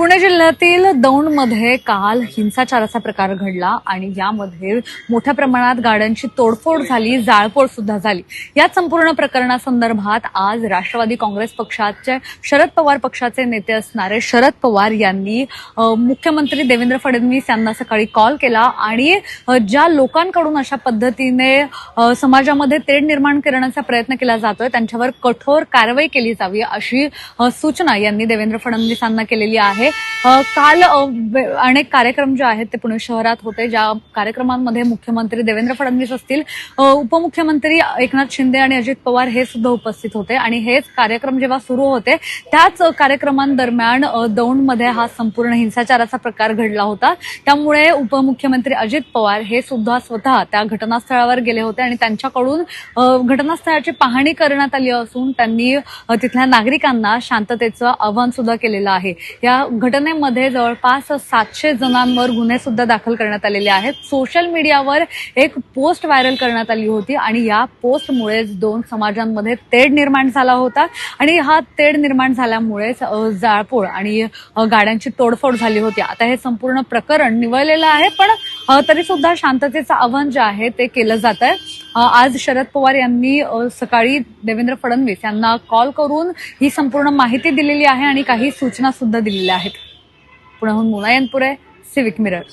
पुणे जिल्ह्यातील दौंडमध्ये काल हिंसाचाराचा प्रकार घडला आणि यामध्ये मोठ्या प्रमाणात गाड्यांची तोडफोड झाली जाळपोळ सुद्धा झाली. या संपूर्ण प्रकरणासंदर्भात आज राष्ट्रवादी काँग्रेस पक्षाचे शरद पवार पक्षाचे नेते असणारे शरद पवार यांनी मुख्यमंत्री देवेंद्र फडणवीस यांना सकाळी कॉल केला आणि ज्या लोकांकडून अशा पद्धतीने समाजामध्ये तेढ निर्माण करण्याचा प्रयत्न केला जातोय त्यांच्यावर कठोर कारवाई केली जावी अशी सूचना यांनी देवेंद्र फडणवीसांना केलेली आहे. काल अनेक कार्यक्रम जे आहेत ते पुणे शहरात होते ज्या कार्यक्रमांमध्ये मुख्यमंत्री देवेंद्र फडणवीस असतील. उपमुख्यमंत्री एकनाथ शिंदे आणि अजित पवार हे सुद्धा उपस्थित होते आणि हेच कार्यक्रम जेव्हा सुरू होते त्याच कार्यक्रमांदरम्यान दौंडमध्ये हा संपूर्ण हिंसाचाराचा प्रकार घडला होता. त्यामुळे उपमुख्यमंत्री अजित पवार हे सुद्धा स्वतः त्या घटनास्थळावर गेले होते आणि त्यांच्याकडून घटनास्थळाची पाहणी करण्यात आली असून त्यांनी तिथल्या नागरिकांना शांततेचं आवाहन सुद्धा केलेलं आहे. या घटने घटनेमध्ये जवळपास सातशे जणांवर गुन्हे सुद्धा दाखल करण्यात आलेले आहेत. सोशल मीडियावर एक पोस्ट व्हायरल करण्यात आली होती आणि या पोस्टमुळेच दोन समाजांमध्ये तेढ निर्माण झाला होता. आणि हा तेढ निर्माण झाल्यामुळेच जाळपोळ आणि गाड्यांची तोडफोड झाली होती. आता हे संपूर्ण प्रकरण निवळलेलं आहे पण तरी सुद्धा शांततेचं आव्हान जे आहे ते केलं जात आहे. आज शरद पवार यांनी सकाळी देवेंद्र फडणवीस यांना कॉल करून ही संपूर्ण माहिती दिलेली आहे आणि काही सूचना सुद्धा दिलेल्या आहेत. পুরা হন মুলায়নপুরে সিভিক মিরর